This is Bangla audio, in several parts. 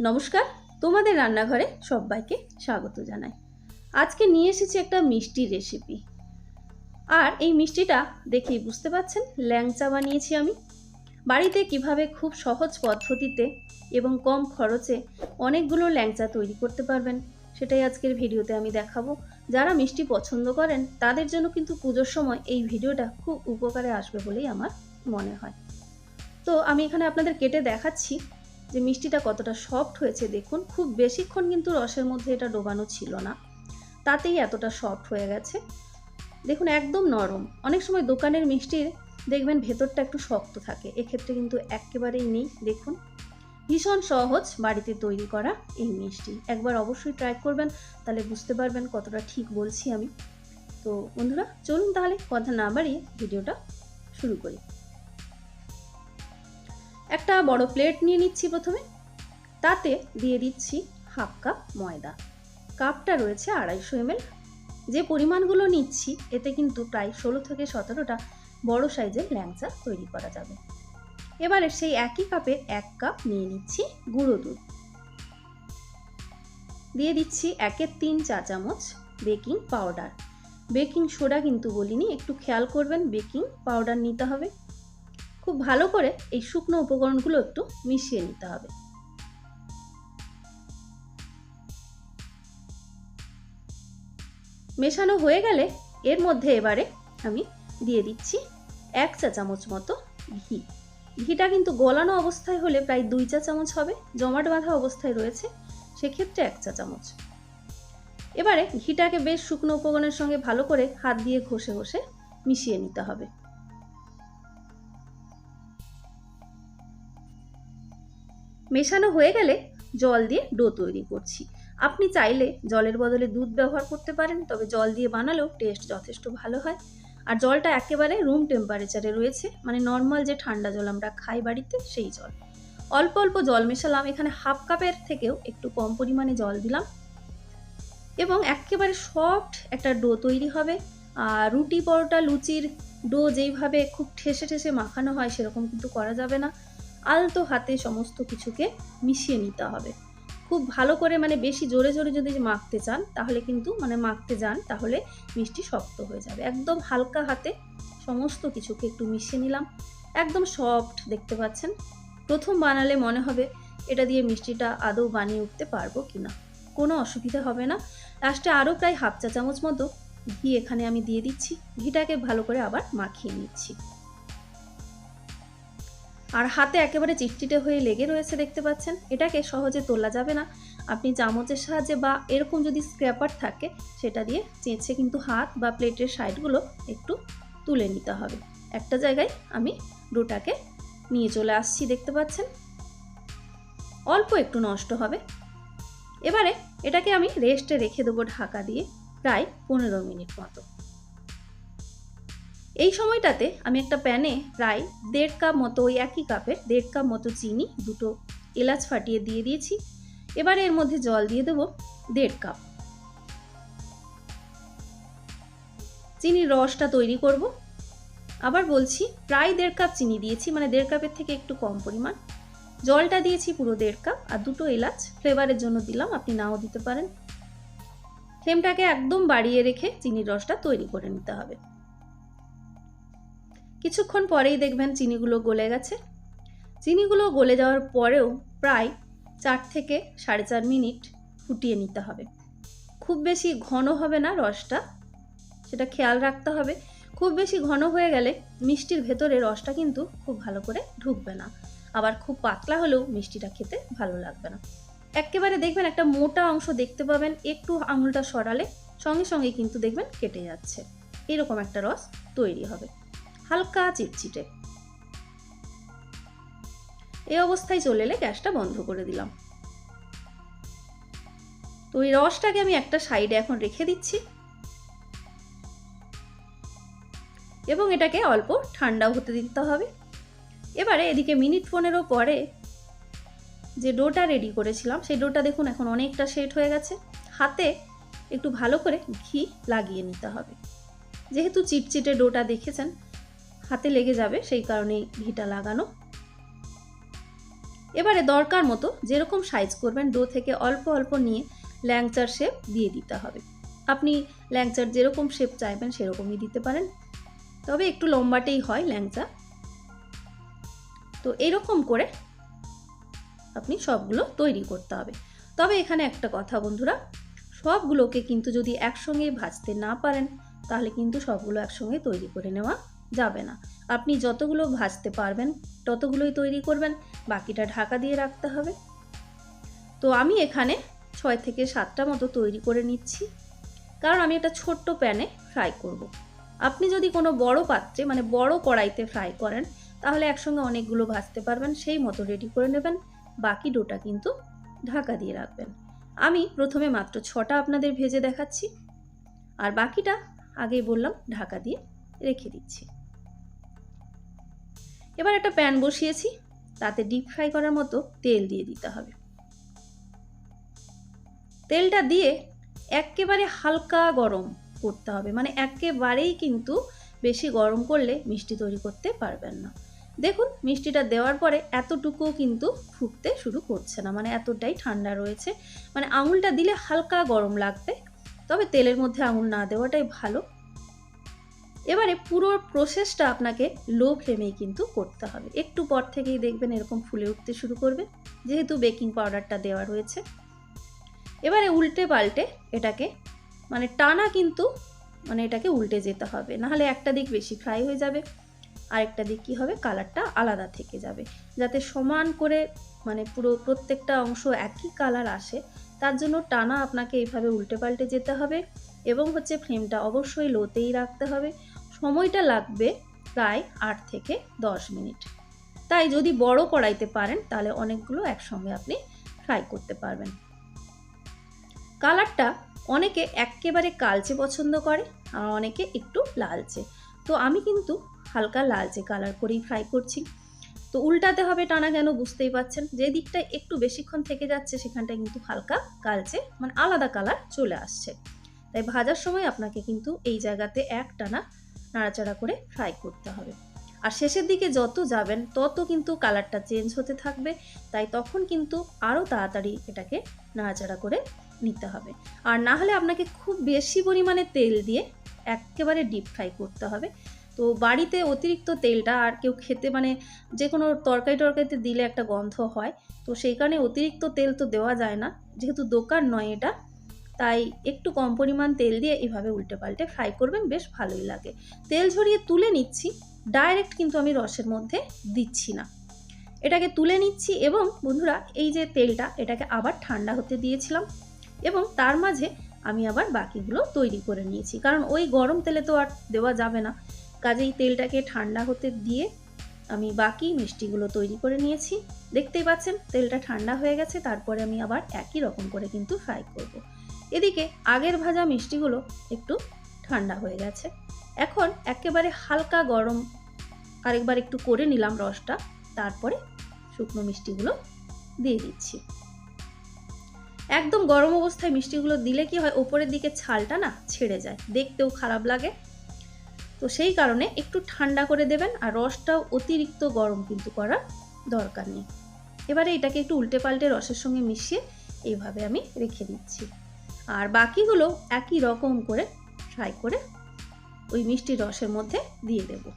নমস্কার, তোমাদের রান্নাঘরে সবাইকে স্বাগত জানাই। আজকে নিয়ে এসেছি একটা মিষ্টির রেসিপি আর এই মিষ্টিটা দেখেই বুঝতে পারছেন, ল্যাংচা বানিয়েছি আমি। বাড়িতে কীভাবে খুব সহজ পদ্ধতিতে এবং কম খরচে অনেকগুলো ল্যাংচা তৈরি করতে পারবেন, সেটাই আজকের ভিডিওতে আমি দেখাবো। যারা মিষ্টি পছন্দ করেন, তাদের জন্য কিন্তু পুজোর সময় এই ভিডিওটা খুব উপকারে আসবে বলেই আমার মনে হয়। তো আমি এখানে আপনাদের কেটে দেখাচ্ছি। যে মিষ্টিটা কতটা সফট হয়েছে, দেখুন, খুব বেশিক্ষণ কিন্তু রসের মধ্যে এটা ডোবানো ছিল না। তাতেই এতটা সফট হয়ে গেছে। দেখুন, একদম নরম। অনেক সময় দোকানের মিষ্টির দেখবেন ভেতরটা একটু শক্ত থাকে, এক্ষেত্রে কিন্তু একেবারেই নেই। দেখুন, ভীষণ সহজ বাড়িতে তৈরি করা এই মিষ্টি। একবার অবশ্যই ট্রাই করবেন, তাহলে বুঝতে পারবেন কতটা ঠিক বলছি আমি। তো বন্ধুরা, চলুন তাহলে কথা না বাড়িয়ে ভিডিওটা শুরু করি। একটা বড় প্লেট নিয়ে নিচ্ছি প্রথমে। তাতে দিয়ে দিচ্ছি হাফ কাপ ময়দা। কাপটা রয়েছে আড়াইশো এমএল যে পরিমাণগুলো নিচ্ছি, এতে কিন্তু প্রায় ষোলো থেকে সতেরোটা বড় সাইজের ল্যাংচা তৈরি করা যাবে। এবারে সেই একই কাপের এক কাপ নিয়ে নিচ্ছি গুঁড়ো দুধ। দিয়ে দিচ্ছি একের তিন চা চামচ বেকিং পাউডার বেকিং সোডা কিন্তু বলিনি, একটু খেয়াল করবেন বেকিং পাউডার নিতে হবে। খুব ভালো করে এই শুকনো উপকরণগুলো একটু মিশিয়ে নিতে হবে। মেশানো হয়ে গেলে এর মধ্যে এবারে আমি দিয়ে দিচ্ছি এক চা চামচ মতো ঘি। ঘিটা কিন্তু গলানো অবস্থায় হলে প্রায় দুই চা চামচ হবে, জমাট বাঁধা অবস্থায় রয়েছে, সেক্ষেত্রে এক চা চামচ। এবারে ঘিটাকে বেশ শুকনো উপকরণের সঙ্গে ভালো করে হাত দিয়ে ঘষে ঘষে মিশিয়ে নিতে হবে। মেশানো হয়ে গেলে জল দিয়ে ডো তৈরি করছি। আপনি চাইলে জলের বদলে দুধ ব্যবহার করতে পারেন, তবে জল দিয়ে বানালেও টেস্ট যথেষ্ট ভালো হয়। আর জলটা একেবারে রুম টেম্পারেচারে রয়েছে মানে নর্মাল যে ঠান্ডা জল আমরা খাই বাড়িতে, সেই জল। অল্প অল্প জল মেশালাম, এখানে হাফ কাপের থেকেও একটু কম পরিমাণে জল দিলাম। এবং একেবারে সফট একটা ডো তৈরি হবে। আর রুটি, পরোটা, লুচির ডো যেইভাবে খুব ঠেসে ঠেসে মাখানো হয়, সেরকম কিন্তু করা যাবে না। আলতো হাতে সমস্ত কিছুকে মিশিয়ে নিতে হবে। খুব ভালো করে মানে বেশি জোরে জোরে যদি মাখতে চান, তাহলে কিন্তু মানে মাখতে যান, তাহলে মিষ্টি শক্ত হয়ে যাবে। একদম হালকা হাতে সমস্ত কিছুকে একটু মিশিয়ে নিলাম। একদম সফট দেখতে পাচ্ছেন? প্রথম বানালে মনে হবে এটা দিয়ে মিষ্টিটা আদৌ বানিয়ে উঠতে পারব কি না কোনো অসুবিধা হবে না। লাস্টে আরও প্রায় হাফ চা চামচ মতো ঘি এখানে আমি দিয়ে দিচ্ছি। ঘিটাকে ভালো করে আবার মাখিয়ে নিচ্ছি। আর হাতে একেবারে চিটচিটে হয়ে লেগে রয়েছে দেখতে পাচ্ছেন। এটাকে সহজে তোলা যাবে না। আপনি চামচের সাহায্যে বা এরকম যদি স্ক্র্যাপার থাকে, সেটা দিয়ে চেঁচে কিন্তু হাত বা প্লেটের সাইডগুলো একটু তুলে নিতে হবে। একটা জায়গায় আমি ডোটাকে নিয়ে চলে আসছি দেখতে পাচ্ছেন। অল্প একটু নষ্ট হবে। এবারে এটাকে আমি রেস্টে রেখে দেবো ঢাকা দিয়ে প্রায় পনেরো মিনিট মতো। এই সময়টাতে আমি একটা প্যানে প্রায় দেড় কাপ মতো ওই একই কাপের দেড় কাপ মতো চিনি, দুটো এলাচ ফাটিয়ে দিয়ে দিয়েছি। এবারে এর মধ্যে জল দিয়ে দেবো দেড় কাপ। চিনির রসটা তৈরি করব। আবার বলছি, প্রায় দেড় কাপ চিনি দিয়েছি মানে দেড় কাপের থেকে একটু কম পরিমাণ। জলটা দিয়েছি পুরো দেড় কাপ আর দুটো এলাচ। ফ্লেভারের জন্য দিলাম, আপনি নাও দিতে পারেন। ফ্লেমটাকে একদম বাড়িয়ে রেখে চিনির রসটা তৈরি করে নিতে হবে। কিছুক্ষণ পরেই দেখবেন চিনিগুলো গলে গেছে। চিনিগুলো গলে যাওয়ার পরেও প্রায় চার থেকে সাড়ে চার মিনিট ফুটিয়ে নিতে হবে। খুব বেশি ঘন হবে না রসটা, সেটা খেয়াল রাখতে হবে। খুব বেশি ঘন হয়ে গেলে মিষ্টির ভেতরে রসটা কিন্তু খুব ভালো করে ঢুকবে না। আবার খুব পাতলা হলেও মিষ্টিটা খেতে ভালো লাগবে না। একেবারে দেখবেন একটা মোটা অংশ দেখতে পাবেন, একটু আঙুলটা সরালে সঙ্গে সঙ্গে কিন্তু দেখবেন কেটে যাচ্ছে। এরকম একটা রস তৈরি হবে। হালকা চিটচিটে। এই অবস্থায় চলে এলে গ্যাসটা বন্ধ করে দিলাম। তো এই রসটাকে আমি একটা সাইডে এখন রেখে দিচ্ছি। এবং এটাকে অল্প ঠান্ডাও হতে দিতে হবে। এবারে এদিকে মিনিট পনেরো পরে যে ডোটা রেডি করেছিলাম, সেই ডোটা দেখুন এখন অনেকটা সেট হয়ে গেছে। হাতে একটু ভালো করে ঘি লাগিয়ে নিতে হবে। যেহেতু চিটচিটে ডোটা দেখেছেন হাতে লেগে যাবে, সেই কারণে ঘিটা লাগানো। এবারে দরকার মতো যেরকম সাইজ করবেন ডো থেকে অল্প অল্প নিয়ে ল্যাংচার শেপ দিয়ে দিতে হবে। আপনি ল্যাংচার যেরকম শেপ চাইবেন, সেরকমই দিতে পারেন। তবে একটু লম্বাটেই হয় ল্যাংচা। তো এরকম করে আপনি সবগুলো তৈরি করতে হবে। তবে এখানে একটা কথা বন্ধুরা, সবগুলোকে কিন্তু যদি একসঙ্গে ভাজতে না পারেন, তাহলে কিন্তু সবগুলো একসঙ্গে তৈরি করে নেওয়া যাবে না। আপনি যতগুলো ভাজতে পারবেন, ততগুলোই তৈরি করবেন, বাকিটা ঢাকা দিয়ে রাখতে হবে। তো আমি এখানে ছয় থেকে সাতটা মতো তৈরি করে নিচ্ছি। কারণ আমি একটা ছোট্ট প্যানে ফ্রাই করব। আপনি যদি কোনো বড় পাত্রে মানে বড় কড়াইতে ফ্রাই করেন, তাহলে একসঙ্গে অনেকগুলো ভাজতে পারবেন, সেই মতো রেডি করে নেবেন। বাকি ডোটা কিন্তু ঢাকা দিয়ে রাখবেন। আমি প্রথমে মাত্র ছটা আপনাদের ভেজে দেখাচ্ছি। আর বাকিটা আগেই বললাম, ঢাকা দিয়ে রেখে দিচ্ছি। এবার একটা প্যান বসিয়েছি, তাতে ডিপ ফ্রাই করার মতো তেল দিয়ে দিতে হবে। তেলটা দিয়ে একেবারে হালকা গরম করতে হবে মানে একেবারেই কিন্তু বেশি গরম করলে মিষ্টি তৈরি করতে পারবেন না। দেখুন, মিষ্টিটা দেওয়ার পরে এতটুকুও কিন্তু ফুটতে শুরু করছে না মানে এতটাই ঠান্ডা রয়েছে। মানে আঙুলটা দিলে হালকা গরম লাগবে, তবে তেলের মধ্যে আঙুল না দেওয়াটাই ভালো। এবারে পুরো প্রসেসটা আপনাকে লো ফ্লেমেই কিন্তু করতে হবে। একটু পর থেকেই দেখবেন এরকম ফুলে উঠতে শুরু করবে। যেহেতু বেকিং পাউডারটা দেওয়া রয়েছে। এবারে উল্টে পাল্টে এটাকে মানে টানা কিন্তু মানে এটাকে উল্টে যেতে হবে। নাহলে একটা দিক বেশি ফ্রাই হয়ে যাবে, আরেকটা দিক কী হবে কালারটা আলাদা থেকে যাবে। যাতে সমান করে মানে পুরো প্রত্যেকটা অংশ একই কালার আসে, তার জন্য টানা আপনাকে এইভাবে উল্টে পাল্টে যেতে হবে। এবং হচ্ছে ফ্লেমটা অবশ্যই লোতেই রাখতে হবে। সময়টা লাগবে প্রায় আট থেকে দশ মিনিট। তাই যদি বড় কড়াইতে পারেন, তাহলে অনেকগুলো একসঙ্গে আপনি ফ্রাই করতে পারবেন। কালারটা অনেকে একেবারে কালচে পছন্দ করে, আর অনেকে একটু লালচে। তো আমি কিন্তু হালকা লালচে কালার করেই ফ্রাই করছি। তো উল্টাতে হবে টানা কেন বুঝতেই পাচ্ছেন যে দিকটা একটু বেশিক্ষণ থেকে যাচ্ছে, সেখানটায় কিন্তু হালকা কালচে মানে আলাদা কালার চলে আসছে। তাই ভাজার সময় আপনাকে কিন্তু এই জায়গাতে এক টানা নাড়াচাড়া করে ফ্রাই করতে হবে। আর শেষের দিকে যত যাবেন, তত কিন্তু কালারটা চেঞ্জ হতে থাকবে, তাই তখন কিন্তু আরও তাড়াতাড়ি এটাকে নাড়াচাড়া করে নিতে হবে। আর না হলে আপনাকে খুব বেশি পরিমাণে তেল দিয়ে একেবারে ডিপ ফ্রাই করতে হবে। তো বাড়িতে অতিরিক্ত তেলটা আর কেউ খেতে মানে যে কোনো তরকারি টরকারিতে দিলে একটা গন্ধ হয়, তো সেই কারণে অতিরিক্ত তেল তো দেওয়া যায় না। যেহেতু দোকান নয় এটা তাই একটু কম পরিমাণ তেল দিয়ে এভাবে উল্টে পাল্টে ফ্রাই করবেন, বেশ ভালোই লাগে। তেল ঝরিয়ে তুলে নিচ্ছি ডাইরেক্ট কিন্তু আমি রসের মধ্যে দিচ্ছি না। এটাকে তুলে নিচ্ছি এবং বন্ধুরা, এই যে তেলটা, এটাকে আবার ঠান্ডা হতে দিয়েছিলাম এবং তার মাঝে আমি আবার বাকিগুলো তৈরি করে নিয়েছি। কারণ ওই গরম তেলে তো আর দেওয়া যাবে না। কাজেই তেলটাকে ঠান্ডা হতে দিয়ে আমি বাকি মিষ্টিগুলো তৈরি করে নিয়েছি। দেখতেই পাচ্ছেন, তেলটা ঠান্ডা হয়ে গেছে, তারপরে আমি আবার একই রকম করে কিন্তু ফ্রাই করব। এদিকে আগের ভাজা মিষ্টিগুলো একটু ঠান্ডা হয়ে গেছে। এখন একেবারে হালকা গরম, আরেকবার একটু করে নিলাম রসটা, তারপরে শুকনো মিষ্টিগুলো দিয়ে দিচ্ছি। একদম গরম অবস্থায় মিষ্টিগুলো দিলে কি হয়, ওপরের দিকে ছালটা না ছেড়ে যায়, দেখতেও খারাপ লাগে। তো সেই কারণে একটু ঠান্ডা করে দেবেন আর রসটাও অতিরিক্ত গরম কিন্তু করার দরকার নেই। এবারে এটাকে একটু উল্টে পাল্টে রসের সঙ্গে মিশিয়ে এইভাবে আমি রেখে দিচ্ছি। আর বাকিগুলো একই রকম করে ফ্রাই করে ওই মিষ্টি রসের মধ্যে দিয়ে দেব।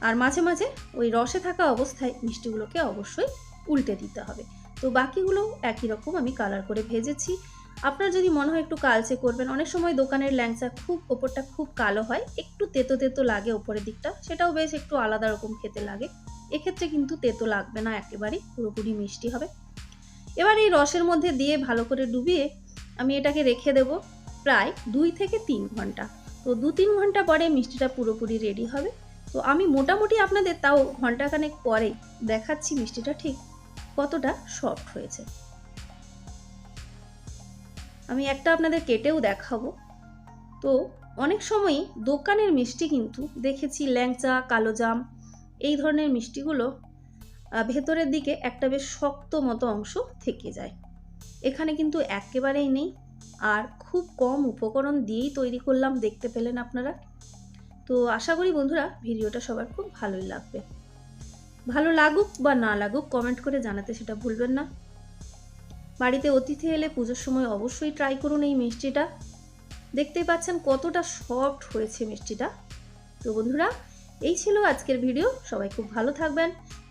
আর মাঝে মাঝে ওই রসে থাকা অবস্থায় মিষ্টিগুলোকে অবশ্যই উল্টে দিতে হবে। তো বাকিগুলো একই রকম আমি কালার করে ভেজেছি। আপনার যদি মনে হয় একটু কালচে করবেন, অনেক সময় দোকানের ল্যাংচা খুব, ওপরটা খুব কালো হয়, একটু তেতো তেতো লাগে ওপরের দিকটা, সেটাও বেশ একটু আলাদা রকম খেতে লাগে। এক্ষেত্রে কিন্তু তেতো লাগবে না, একেবারেই পুরোপুরি মিষ্টি হবে। এবার এই রসের মধ্যে দিয়ে ভালো করে ডুবিয়ে আমি এটাকে রেখে দেব প্রায় দুই থেকে তিন ঘণ্টা। তো দু তিন ঘণ্টা পরে মিষ্টিটা পুরোপুরি রেডি হবে। তো আমি মোটামুটি আপনাদের তাও ঘন্টাখানেক পরে দেখাচ্ছি মিষ্টিটা ঠিক কতটা সফট হয়েছে। আমি একটা আপনাদের কেটেও দেখাবো। তো অনেক সময়ই দোকানের মিষ্টি কিন্তু দেখেছি ল্যাংচা, কালো জাম, এই ধরনের মিষ্টিগুলো ভেতরের দিকে একটা বেশ শক্ত মতো অংশ থেকে যায়। এখানে কিন্তু একেবারেই নেই। আর খুব কম উপকরণ দিয়েই তৈরি করলাম, দেখতে পেলেন আপনারা। তো আশা করি বন্ধুরা, ভিডিওটা সবার খুব ভালোই লাগবে। ভালো লাগুক বা না লাগুক কমেন্ট করে জানাতে সেটা ভুলবেন না। বাড়িতে অতিথি এলে পুজোর সময় অবশ্যই ট্রাই করুন এই মিষ্টিটা। দেখতেই পাচ্ছেন কতটা সফট হয়েছে মিষ্টিটা। তো বন্ধুরা, এই ছিল আজকের ভিডিও। সবাই খুব ভালো থাকবেন।